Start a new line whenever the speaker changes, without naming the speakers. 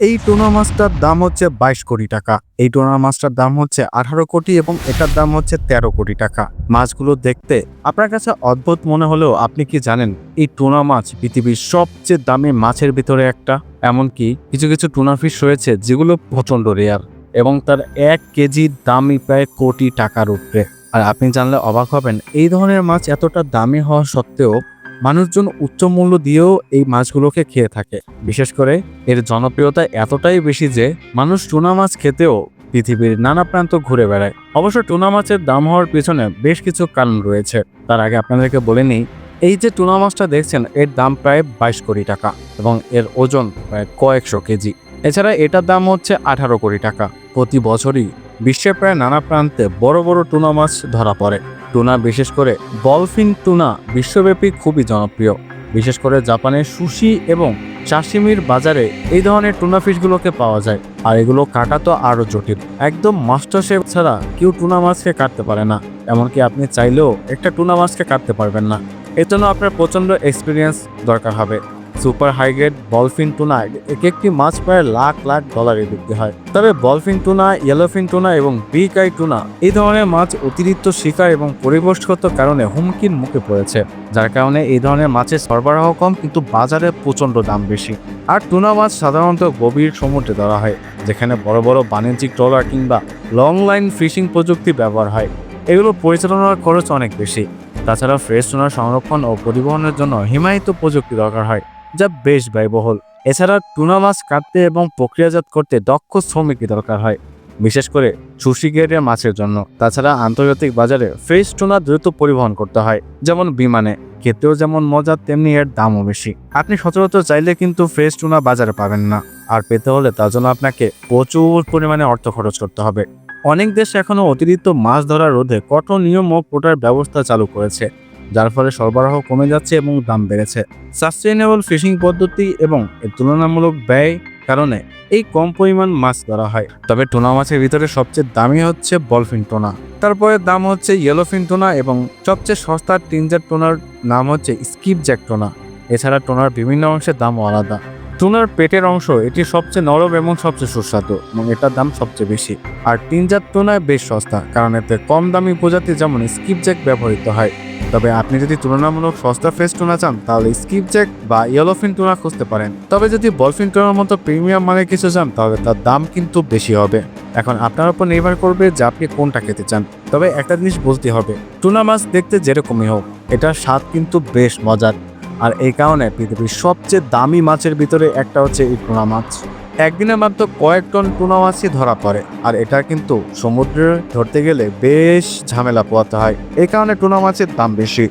এই টোনা মাছটার দাম হচ্ছে বাইশ কোটি টাকা। এই টোনা মাছটার দাম হচ্ছে আঠারো কোটি এবং এটার দাম হচ্ছে তেরো কোটি টাকা। মাছগুলো দেখতে আপনার কাছে অদ্ভুত মনে হলেও আপনি কি জানেন, এই টোনা মাছ পৃথিবীর সবচেয়ে দামি মাছের ভিতরে একটা? এমনকি কিছু কিছু টুনা ফিশ রয়েছে যেগুলো প্রচণ্ড রেয়ার এবং তার এক কেজির দামই প্রায় কোটি টাকার উপরে। আর আপনি জানলে অবাক হবেন, এই ধরনের মাছ এতটা দামি হওয়া সত্ত্বেও মানুষজন উচ্চ মূল্য দিয়েও এই মাছগুলোকে খেয়ে থাকে। বিশেষ করে এর জনপ্রিয়তা এতটাই বেশি যে মানুষ টুনা মাছ খেতেও পৃথিবীর নানা প্রান্ত ঘুরে বেড়ায়। অবশ্য টুনা মাছের দাম হওয়ার পিছনে বেশ কিছু কারণ রয়েছে। তার আগে আপনাদেরকে বলে নিই, এই যে টুনা মাছটা দেখছেন, এর দাম প্রায় বাইশ কোটি টাকা এবং এর ওজন প্রায় কয়েকশো কেজি। এছাড়া এটার দাম হচ্ছে আঠারো কোটি টাকা। প্রতি বছরই বিশ্বের প্রায় নানা প্রান্তে বড় বড় টুনা মাছ ধরা পড়ে। টুনা, বিশেষ করে বলফিন টুনা বিশ্বব্যাপী খুবই জনপ্রিয়। বিশেষ করে জাপানের সুশি এবং চাশিমির বাজারে এই ধরনের টুনা ফিশগুলোকে পাওয়া যায়। আর এগুলো কাটা তো আরও জটিল। একদম মাস্টার শেফ ছাড়া কেউ টুনা মাছকে কাটতে পারে না। এমনকি আপনি চাইলেও একটা টুনা মাছকে কাটতে পারবেন না। এর জন্য আপনার প্রচণ্ড এক্সপিরিয়েন্স দরকার হবে। সুপার হাইগ্রেড বলফিন টুনা এক একটি মাছ প্রায় লাখ লাখ ডলারে বিক্রি হয়। তবে বলফিন টুনা, ইয়েলোফিন টুনা এবং বিগ আই টুনা এই ধরনের মাছ অতিরিক্ত শিকার এবং পরিবেশগত কারণে হুমকির মুখে পড়েছে, যার কারণে এই ধরনের মাছের সরবরাহ কম কিন্তু বাজারে প্রচণ্ড দাম বেশি। আর টুনা মাছ সাধারণত গভীর সমুদ্রে ধরা হয়, যেখানে বড় বড় বাণিজ্যিক ট্রলার কিংবা লং লাইন ফিশিং প্রযুক্তি ব্যবহার হয়। এগুলো পরিচালনার খরচ অনেক বেশি। তাছাড়া ফ্রেশ টুনা সংরক্ষণ ও পরিবহনের জন্য হিমায়িত প্রযুক্তি দরকার হয়। যা বেশ ব্যয়বহুল। এছাড়া টুনা মাছ কাটতে এবং প্রক্রিয়াজাত করতে দক্ষ শ্রমিকই দরকার হয়, বিশেষ করে সুশি গ্রেডের মাছের জন্য। তাছাড়া আন্তর্জাতিক বাজারে ফ্রেশ টুনা দ্রুত পরিবহন করতে হয়, যেমন বিমানে। খেতেও যেমন মজা, তেমনি এর দামও বেশি। আপনি সচরাচর চাইলে কিন্তু ফ্রেশ টুনা বাজারে পাবেন না। আর পেতে হলে তার জন্য আপনাকে প্রচুর পরিমাণে অর্থ খরচ করতে হবে। অনেক দেশ এখনও অতিরিক্ত মাছ ধরা রোধে কঠোর নিয়ম ও কোটার ব্যবস্থা চালু করেছে। যার ফলে সরবরাহ কমে যাচ্ছে এবং দাম বেড়েছে। সাস্টেইনেবল ফিশিং পদ্ধতি এবং এর তুলনামূলক ব্যয় কারণে এই কম পরিমাণ মাছ ধরা হয়। তবে টোনা মাছের ভিতরে সবচেয়ে দামি হচ্ছে বলফিন টোনা। তারপরে দাম হচ্ছে ইয়েলোফিন টোনা এবং সবচেয়ে সস্তার টিনজার টোনার নাম হচ্ছে স্কিপ জ্যাক টোনা। এছাড়া টোনার বিভিন্ন অংশের দামও আলাদা। টুনার পেটের অংশ এটি সবচেয়ে নরম এবং সবচেয়ে সুস্বাদু এবং এটার দাম সবচেয়ে বেশি। আর টিনজার টোনায় বেশ সস্তা, কারণ এতে কম দামি প্রজাতি যেমন স্কিপ জ্যাক ব্যবহৃত হয়। তবে আপনি যদি তুলনামূলক সস্তা ফ্রেশ টুনা চান, তাহলে স্কিপ জ্যাক বা ইয়েলোফিন টুনা খুঁজতে পারেন। তবে যদি বলফিন টুনার মতো প্রিমিয়াম মানের কিছু চান, তাহলে তার দাম কিন্তু বেশি হবে। এখন আপনার উপর নির্ভর করবে যে আপনি কোনটা খেতে চান। তবে একটা জিনিস বুঝতে হবে, টুনা মাছ দেখতে যেরকমই হোক, এটার স্বাদ কিন্তু বেশ মজার। আর এই কারণে পৃথিবীর সবচেয়ে দামি মাছের ভিতরে একটা হচ্ছে এই টুনা মাছ। একদিনে মাত্র কয়েক টন টুনা মাছই ধরা পড়ে, আর এটা কিন্তু সমুদ্রে ধরতে গেলে বেশ ঝামেলা পোয়াতে হয়। এই কারণে টুনা মাছের দাম বেশি।